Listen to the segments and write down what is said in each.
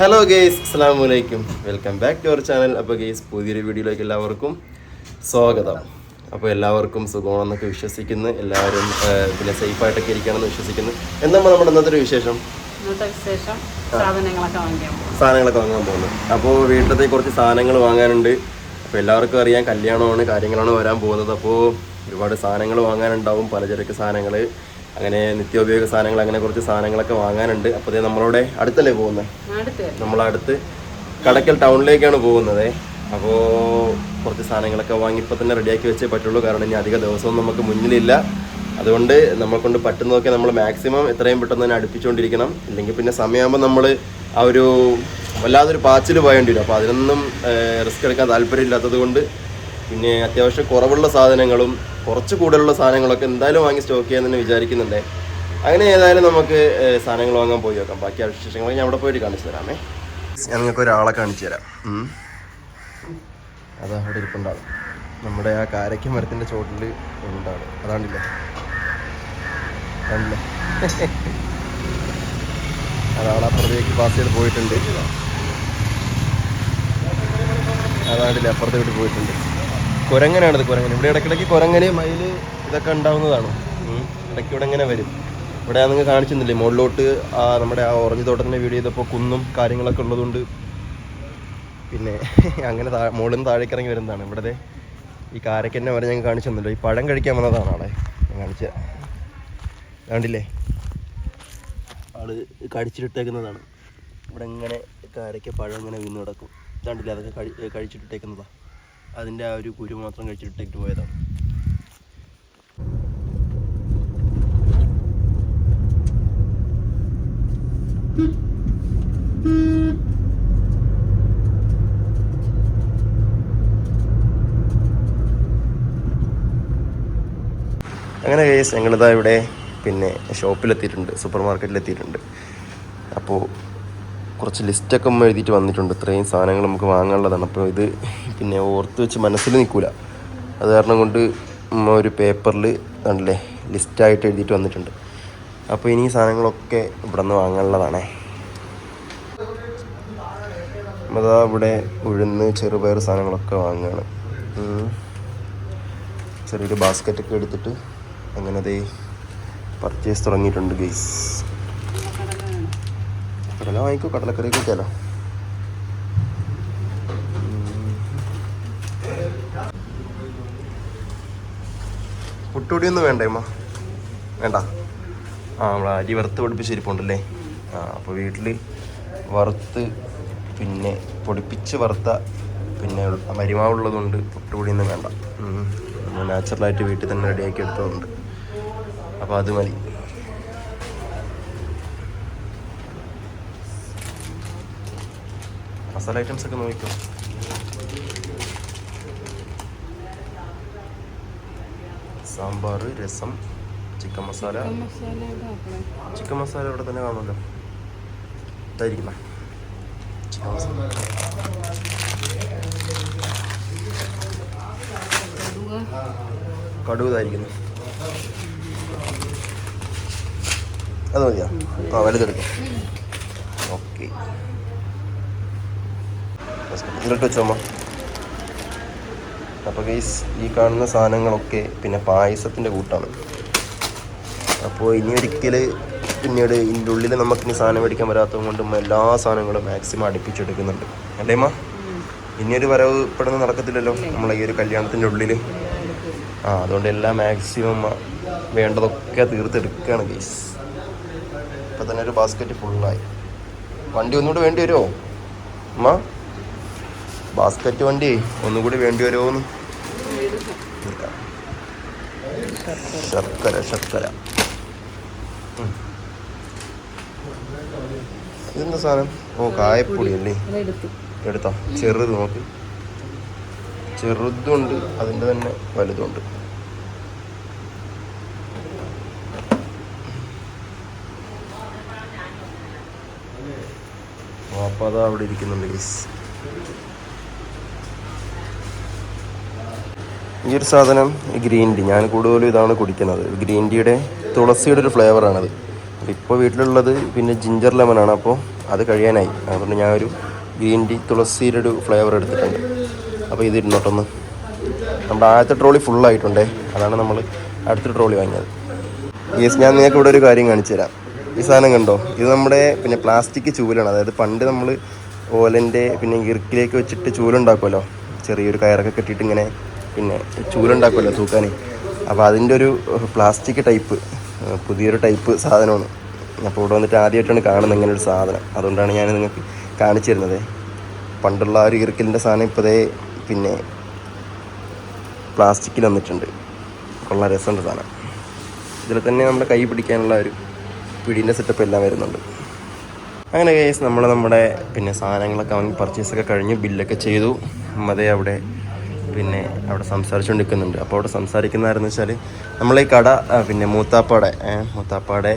Hello guys അസ്സാം വലൈക്കും welcome back to our channel അപ്പോൾ ഗെയ്സ് പുതിയൊരു വീഡിയോയിലേക്ക് എല്ലാവർക്കും സ്വാഗതം. അപ്പോൾ എല്ലാവർക്കും സുഖമാണെന്നൊക്കെ വിശ്വസിക്കുന്നു. എല്ലാവരും പിന്നെ സേഫായിട്ടൊക്കെ ഇരിക്കണമെന്ന് വിശ്വസിക്കുന്നു. എന്താ നമ്മുടെ ഇന്നത്തെ ഒരു വിശേഷം? സാധനങ്ങളൊക്കെ വാങ്ങാൻ പോകുന്നു. അപ്പോൾ വീട്ടിലത്തെ കുറച്ച് സാധനങ്ങൾ വാങ്ങാനുണ്ട്. അപ്പോൾ എല്ലാവർക്കും അറിയാം കല്യാണമാണ് കാര്യങ്ങളാണ് വരാൻ പോകുന്നത്. അപ്പോൾ ഒരുപാട് സാധനങ്ങൾ വാങ്ങാനുണ്ടാവും. പലചരക്ക് സാധനങ്ങൾ അങ്ങനെ നിത്യോപയോഗ സാധനങ്ങൾ അങ്ങനെ കുറച്ച് സാധനങ്ങളൊക്കെ വാങ്ങാനുണ്ട്. അപ്പോൾ ദേ നമ്മളവിടെ അടുത്തല്ലേ പോകുന്നത് നമ്മളടുത്ത് കടക്കൽ ടൗണിലേക്കാണ് പോകുന്നത്. അപ്പോൾ കുറച്ച് സാധനങ്ങളൊക്കെ വാങ്ങി ഇപ്പോൾ തന്നെ റെഡിയാക്കി വെച്ചേ പറ്റുള്ളൂ. കാരണം ഇനി അധിക ദിവസവും നമുക്ക് മുന്നിലില്ല. അതുകൊണ്ട് നമ്മളെ കൊണ്ട് പറ്റുന്നതൊക്കെ നമ്മൾ മാക്സിമം എത്രയും പെട്ടെന്ന് തന്നെ അടുപ്പിച്ചുകൊണ്ടിരിക്കണം ഇല്ലെങ്കിൽ പിന്നെ സമയമാകുമ്പോൾ നമ്മൾ ആ ഒരു വല്ലാതൊരു പാച്ചിൽ പോയേണ്ടി വരും. അപ്പോൾ അതിനൊന്നും റിസ്ക് എടുക്കാൻ താല്പര്യമില്ലാത്തത് കൊണ്ട് പിന്നെ അത്യാവശ്യം കുറവുള്ള സാധനങ്ങളും കുറച്ച് കൂടുതലുള്ള സാധനങ്ങളൊക്കെ എന്തായാലും വാങ്ങി സ്റ്റോക്ക് ചെയ്യാൻ തന്നെ വിചാരിക്കുന്നുണ്ട്. അങ്ങനെ ഏതായാലും നമുക്ക് സാധനങ്ങൾ വാങ്ങാൻ പോയി നോക്കാം. ബാക്കി അവശേഷങ്ങൾ ഞാൻ അവിടെ പോയിട്ട് കാണിച്ചു തരാമേ. ഞാൻ നിങ്ങൾക്ക് ഒരാളെ കാണിച്ചു തരാം. അതാ അവിടെ ഇരിപ്പുണ്ടാവും നമ്മുടെ ആ കാരയ്ക്ക മരത്തിന്റെ ചോട്ടിൽ ഉണ്ടാവും അതാണില്ലേ അതാണ്ടില്ലേ? അതാണ് അപ്പുറത്തേക്ക് പാസ് ചെയ്ത് പോയിട്ടുണ്ട്. അതാണ്ടില്ലേ? അപ്പുറത്തെ വീട്ടിൽ പോയിട്ടുണ്ട്. കുരങ്ങനാണിത് കുരങ്ങൻ. ഇവിടെ ഇടയ്ക്കിടയ്ക്ക് കുരങ്ങന് മയിൽ ഇതൊക്കെ ഉണ്ടാവുന്നതാണ്. ഇടയ്ക്ക് ഇവിടെ ഇങ്ങനെ വരും. ഇവിടെ നിങ്ങൾ കാണിച്ചിരുന്നില്ലേ? മുകളിലോട്ട് ആ നമ്മുടെ ആ ഓറഞ്ച് തോട്ടത്തിന്റെ വീഡിയോ ചെയ്തപ്പോൾ കുന്നും കാര്യങ്ങളൊക്കെ ഉള്ളതുകൊണ്ട് പിന്നെ അങ്ങനെ താ മുകളിൽ താഴേക്ക് ഇറങ്ങി വരുന്നതാണ്. ഇവിടെ ഈ കാരക്കന്നെ വരെ ഞങ്ങൾ കാണിച്ചു തന്നല്ലോ ഈ പഴം കഴിക്കാൻ വന്നതാണ് ആളെ ഞാൻ കാണിച്ച കണ്ടില്ലേ? ആൾ കടിച്ചിട്ടിട്ടേക്കുന്നതാണ്. ഇവിടെ ഇങ്ങനെ കാരക്ക പഴം ഇങ്ങനെ വീണ് കിടക്കും. കണ്ടില്ലേ? അതൊക്കെ കഴി കഴിച്ചിട്ടിട്ടേക്കുന്നതാ. അതിന്റെ ആ ഒരു കുരു മാത്രം കഴിച്ചിട്ടിട്ട് പോയതാണ്. അങ്ങനെ കേസ് ഞങ്ങളിതാ ഇവിടെ പിന്നെ ഷോപ്പിലെത്തിയിട്ടുണ്ട് സൂപ്പർ മാർക്കറ്റിലെത്തിയിട്ടുണ്ട് അപ്പോൾ കുറച്ച് ലിസ്റ്റൊക്കെ നമ്മൾ എഴുതിയിട്ട് വന്നിട്ടുണ്ട്. ഇത്രയും സാധനങ്ങൾ നമുക്ക് വാങ്ങാനുള്ളതാണ്. അപ്പോൾ ഇത് പിന്നെ ഓർത്ത് വെച്ച് മനസ്സിൽ നിൽക്കില്ല അത് കാരണം കൊണ്ട് ഒരു പേപ്പറിൽ ആണല്ലേ ലിസ്റ്റായിട്ട് എഴുതിയിട്ട് വന്നിട്ടുണ്ട്. അപ്പോൾ ഇനി സാധനങ്ങളൊക്കെ ഇവിടെ നിന്ന് വാങ്ങാനുള്ളതാണേ അതാ ഇവിടെ ഉഴുന്ന് ചെറുപയർ സാധനങ്ങളൊക്കെ വാങ്ങുകയാണ് ചെറിയൊരു ബാസ്ക്കറ്റൊക്കെ എടുത്തിട്ട് അങ്ങനെ അതേ പർച്ചേസ് തുടങ്ങിയിട്ടുണ്ട് ഗെയ്സ് കടല വാങ്ങിക്കോ കടലക്കറി കൂട്ടിയാലോ പുട്ടുപൊടിയൊന്നും വേണ്ടേ അമ്മ വേണ്ട. ആ നമ്മളെ അരി വറുത്ത് പൊടിപ്പിച്ച് ഇരിപ്പുണ്ടല്ലേ ആ അപ്പോൾ വീട്ടിൽ വറുത്ത് പിന്നെ പൊടിപ്പിച്ച് വറുത്ത പിന്നെ മരിമാവുള്ളതുകൊണ്ട് പുട്ടുപൊടിയൊന്നും വേണ്ട. നാച്ചുറലായിട്ട് വീട്ടിൽ തന്നെ റെഡിയാക്കി എടുത്തതുകൊണ്ട്. അപ്പോൾ അത് മതി. മസാല ഐറ്റംസ് ഒക്കെ നോക്കിക്കോ. സാമ്പാർ രസം ചിക്കൻ മസാല. ചിക്കൻ മസാല ഇവിടെ തന്നെ കാണുമല്ലോ. ഇതായിരിക്കുന്ന ചിക്കൻ മസാല. കടുവ്. ഇതായിരിക്കുന്നു അത് മതിയോ? ആ വലുതെടുക്കാം. ഓക്കെ. ഇതിലിട്ട് വെച്ചോമ്മ അപ്പോൾ ഗൈസ് ഈ കാണുന്ന സാധനങ്ങളൊക്കെ പിന്നെ പായസത്തിന്റെ കൂട്ടാണ്. അപ്പോൾ ഇനി ഒരിക്കൽ പിന്നീട് ഇതിന്റെ ഉള്ളിൽ നമുക്കിനി സാധനം മേടിക്കാൻ വരാത്തത് കൊണ്ടും എല്ലാ സാധനങ്ങളും മാക്സിമം അടുപ്പിച്ചെടുക്കുന്നുണ്ട്. അല്ലേമ്മ ഇനിയൊരു വരവ് പെടുന്ന നടക്കത്തില്ലല്ലോ? നമ്മൾ ഈ ഒരു കല്യാണത്തിന്റെ ഉള്ളിൽ ആ അതുകൊണ്ട് എല്ലാം മാക്സിമം വേണ്ടതൊക്കെ തീർത്തെടുക്കുകയാണ് ഗൈസ് ഇപ്പം തന്നെ ഒരു ബാസ്ക്കറ്റ് ഫുള്ളായി വണ്ടി ഒന്നുകൂടെ വേണ്ടി വരുമോ അമ്മ ബാസ്ക്കറ്റ് വണ്ടി ഒന്നുകൂടി വേണ്ടി വരുമോ എന്ന് തീർക്കാം ശർക്കര. ശർക്കര ഇതെന്താ സാധനം? ഓ കായപ്പൊടി അല്ലേ എടുത്തോ. ചെറുത് നോക്ക്. ചെറുതുണ്ട് അതിന്റെ തന്നെ വലുതുണ്ട്. അപ്പോൾ അതാ അവിടെ ഇരിക്കുന്നുണ്ട് ഗീസ് ഈ ഒരു സാധനം ഗ്രീൻ ടീ. ഞാൻ കൂടുതലും ഇതാണ് കുടിക്കുന്നത്. ഗ്രീൻ ടീയുടെ തുളസിയുടെ ഒരു ഫ്ലേവറാണത് ഇപ്പോൾ വീട്ടിലുള്ളത് പിന്നെ ജിഞ്ചർ ലെമനാണ് അപ്പോൾ അത് കഴിയാനായി. അതുകൊണ്ട് ഞാൻ ഒരു ഗ്രീൻ ടീ തുളസിയുടെ ഒരു ഫ്ലേവർ എടുത്തിട്ടുണ്ട്. അപ്പോൾ ഇത് ഇരുന്നോട്ടൊന്ന്. നമ്മുടെ ആദ്യത്തെ ട്രോളി ഫുള്ളായിട്ടുണ്ടേ അതാണ് നമ്മൾ അടുത്ത ട്രോളി വാങ്ങിയത്. യെസ് ഞാൻ നിങ്ങൾക്ക് ഇവിടെ ഒരു കാര്യം കാണിച്ചു തരാം. ഈ സാധനം കണ്ടോ? ഇത് നമ്മുടെ പിന്നെ പ്ലാസ്റ്റിക് ചൂലാണ്. അതായത് പണ്ട് നമ്മൾ ഓലന്റെ പിന്നെ ഇറുക്കിലേക്ക് വെച്ചിട്ട് ചൂലുണ്ടാക്കുമല്ലോ ചെറിയൊരു കയറൊക്കെ കെട്ടിയിട്ട് ഇങ്ങനെ പിന്നെ ചൂലുണ്ടാക്കുമല്ലോ തൂക്കാൻ അപ്പോൾ അതിന്റെ ഒരു പ്ലാസ്റ്റിക് ടൈപ്പ് പുതിയൊരു ടൈപ്പ് സാധനമാണ്. അപ്പോൾ ഇവിടെ വന്നിട്ട് ആദ്യമായിട്ടാണ് കാണുന്നത് ഇങ്ങനെ ഒരു സാധനം. അതുകൊണ്ടാണ് ഞാൻ നിങ്ങൾക്ക് കാണിച്ചു തരുന്നത്. പണ്ടുള്ള ആ ഒരു ഇറുക്കലിന്റെ സാധനം ഇപ്പോഴേ പിന്നെ പ്ലാസ്റ്റിക്കിൽ വന്നിട്ടുണ്ട്. ഉള്ള രസമുണ്ട് സാധനം. ഇതിൽ തന്നെ നമ്മുടെ കൈ പിടിക്കാനുള്ള ഒരു പിടീന്റെ സെറ്റപ്പ് എല്ലാം വരുന്നുണ്ട്. അങ്ങനെ കേസ് നമ്മൾ നമ്മുടെ പിന്നെ സാധനങ്ങളൊക്കെ വാങ്ങി പർച്ചേസൊക്കെ കഴിഞ്ഞ് ബില്ലൊക്കെ ചെയ്തു. മതേ അവിടെ പിന്നെ അവിടെ സംസാരിച്ചുകൊണ്ടിരിക്കുന്നുണ്ട് അപ്പോൾ അവിടെ സംസാരിക്കുന്നതായിരുന്നു വെച്ചാൽ നമ്മളെ ഈ കട പിന്നെ മൂത്താപ്പാടെ മൂത്താപ്പാടെ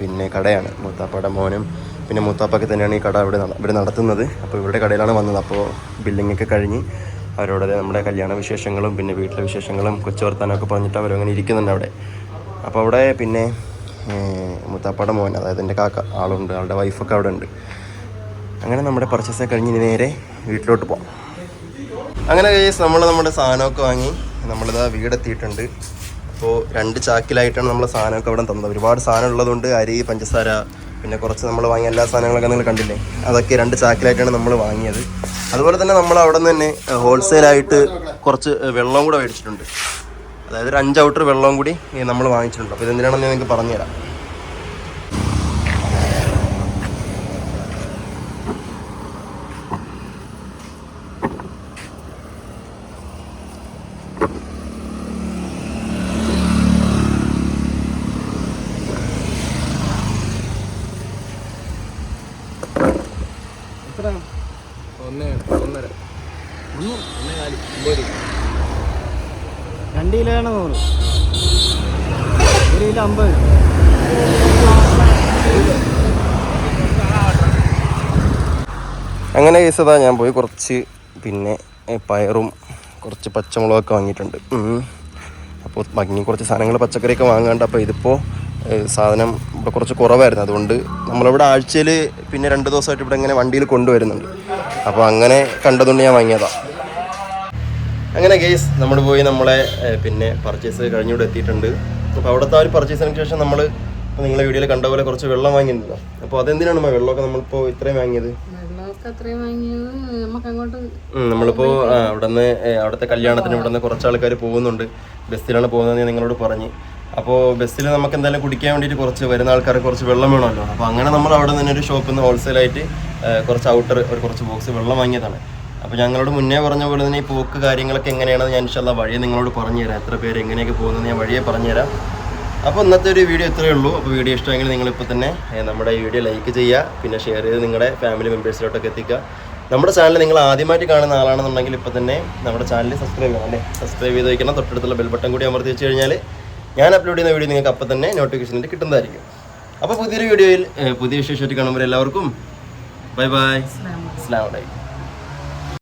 പിന്നെ കടയാണ്. മൂത്താപ്പാടെ മോനും പിന്നെ മൂത്താപ്പൊക്കെ തന്നെയാണ് ഈ കട ഇവിടെ ഇവിടെ നടത്തുന്നത്. അപ്പോൾ ഇവരുടെ കടയിലാണ് വന്നത്. അപ്പോൾ ബില്ലിങ്ങൊക്കെ കഴിഞ്ഞ് അവരോട് നമ്മുടെ കല്യാണ വിശേഷങ്ങളും പിന്നെ വീട്ടിലെ വിശേഷങ്ങളും കൊച്ചു വർത്താനമൊക്കെ പറഞ്ഞിട്ട് അവരങ്ങനെ ഇരിക്കുന്നുണ്ട് അവിടെ. അപ്പോൾ അവിടെ പിന്നെ മുത്താപ്പാടെ മോൻ അതായത് എന്റെ കാക്ക ആളുണ്ട്. ആളുടെ വൈഫൊക്കെ അവിടെ ഉണ്ട് അങ്ങനെ നമ്മുടെ പർച്ചേസ് കഴിഞ്ഞ് നേരെ വീട്ടിലോട്ട് പോകാം അങ്ങനെ കേസ് നമ്മൾ നമ്മുടെ സാധനമൊക്കെ വാങ്ങി നമ്മളിതാ വീടെത്തിയിട്ടുണ്ട്. അപ്പോൾ രണ്ട് ചാക്കിലായിട്ടാണ് നമ്മൾ സാധനമൊക്കെ അവിടെ തന്നത്. ഒരുപാട് സാധനം ഉള്ളതുകൊണ്ട് അരി പഞ്ചസാര പിന്നെ കുറച്ച് നമ്മൾ വാങ്ങിയ എല്ലാ സാധനങ്ങളൊക്കെ നിങ്ങൾ കണ്ടില്ലേ? അതൊക്കെ രണ്ട് ചാക്കിലായിട്ടാണ് നമ്മൾ വാങ്ങിയത്. അതുപോലെ തന്നെ നമ്മൾ അവിടെ നിന്ന് തന്നെ ഹോൾസെയിലായിട്ട് കുറച്ച് വെള്ളവും കൂടെ മേടിച്ചിട്ടുണ്ട്. അതായത് ഒരു അഞ്ച് ഔട്ടർ വെള്ളവും കൂടി നമ്മൾ വാങ്ങിച്ചിട്ടുണ്ട്. അപ്പോൾ ഇതെന്തിനാണെന്ന് നിങ്ങൾക്ക് പറഞ്ഞുതരാം. രണ്ട് കിലോയാണ് നൂറ് ഒരു കിലോ അമ്പത്. അങ്ങനെ കേസതാ ഞാൻ പോയി കുറച്ച് പിന്നെ പയറും കുറച്ച് പച്ചമുളകൊക്കെ വാങ്ങിയിട്ടുണ്ട്. അപ്പോൾ ഭംഗി കുറച്ച് സാധനങ്ങൾ പച്ചക്കറിയൊക്കെ വാങ്ങാണ്ട് അപ്പോൾ ഇതിപ്പോൾ സാധനം ഇവിടെ കുറച്ച് കുറവായിരുന്നു. അതുകൊണ്ട് നമ്മളിവിടെ ആഴ്ചയിൽ പിന്നെ രണ്ട് ദിവസമായിട്ട് ഇവിടെ ഇങ്ങനെ വണ്ടിയിൽ കൊണ്ടുവരുന്നുണ്ട്. അപ്പോൾ അങ്ങനെ കണ്ടതുകൊണ്ട് ഞാൻ വാങ്ങിയതാണ് അങ്ങനെ കേസ് നമ്മൾ പോയി നമ്മളെ പിന്നെ പർച്ചേസ് കഴിഞ്ഞുകൂടെ എത്തിയിട്ടുണ്ട്. അപ്പോൾ അവിടുത്തെ ആ ഒരു പർച്ചേസിന് ശേഷം നമ്മൾ ഇപ്പോൾ നിങ്ങളെ വീഡിയോയിൽ കണ്ട പോലെ കുറച്ച് വെള്ളം വാങ്ങിയിട്ടുണ്ടല്ലോ. അപ്പോൾ അതെന്തിനാണ് വെള്ളമൊക്കെ നമ്മളിപ്പോൾ ഇത്രയും വാങ്ങിയത്? നമ്മളിപ്പോ അവിടുന്ന് അവിടുത്തെ കല്യാണത്തിന് ഇവിടുന്ന് കുറച്ച് ആൾക്കാർ പോകുന്നുണ്ട്. ബസ്സിലാണ് പോകുന്നത് നിങ്ങളോട് പറഞ്ഞ്. അപ്പോൾ ബസ്സിൽ നമുക്ക് എന്തായാലും കുടിക്കാൻ വേണ്ടിയിട്ട് കുറച്ച് വരുന്ന ആൾക്കാർക്ക് കുറച്ച് വെള്ളം വേണമല്ലോ. അപ്പോൾ അങ്ങനെ നമ്മൾ അവിടെ നിന്ന് ഒരു ഷോപ്പിൽ നിന്ന് ഹോൾസെയിലായിട്ട് കുറച്ച് ഔട്ടർ ഒരു കുറച്ച് ബോക്സ് വെള്ളം വാങ്ങിയതാണ്. അപ്പോൾ ഞങ്ങളോട് മുന്നേ പറഞ്ഞ പോലെ തന്നെ ഈ പോക്ക് കാര്യങ്ങളൊക്കെ എങ്ങനെയാണെന്ന് ഞാൻ ഇൻഷാല്ല വഴിയെ നിങ്ങളോട് പറഞ്ഞു തരാം എത്ര പേര് എങ്ങനെയൊക്കെ പോകുന്നത് ഞാൻ വഴിയെ പറഞ്ഞു തരാം അപ്പോൾ ഇന്നത്തെ ഒരു വീഡിയോ ഇത്രയേ ഉള്ളൂ. അപ്പോൾ വീഡിയോ ഇഷ്ടമെങ്കിൽ നിങ്ങളിപ്പോൾ തന്നെ നമ്മുടെ ഈ വീഡിയോ ലൈക്ക് ചെയ്യുക. പിന്നെ ഷെയർ ചെയ്ത് നിങ്ങളുടെ ഫാമിലി മെമ്പേഴ്സിലോട്ടൊക്കെ എത്തിക്കുക. നമ്മുടെ ചാനൽ നിങ്ങൾ ആദ്യമായിട്ട് കാണുന്ന ആളാണെന്നുണ്ടെങ്കിൽ ഇപ്പോൾ തന്നെ നമ്മുടെ ചാനൽ സബ്സ്ക്രൈബ് ചെയ്യണം അല്ലേ? സബ്സ്ക്രൈബ് ചെയ്ത് വയ്ക്കണം തൊട്ടടുത്തുള്ള ബെൽ ബട്ടൺ കൂടി അമർത്തി വെച്ച് കഴിഞ്ഞാൽ ഞാൻ അപ്ലോഡ് ചെയ്യുന്ന വീഡിയോ നിങ്ങൾക്ക് അപ്പോൾ തന്നെ നോട്ടിഫിക്കേഷനിൽ കിട്ടുന്നതായിരിക്കും. അപ്പോൾ പുതിയൊരു വീഡിയോയിൽ പുതിയ വിശേഷമായിട്ട് കാണുമ്പോൾ എല്ലാവർക്കും ബൈ ബൈ അസ്ലാം വലൈക്കും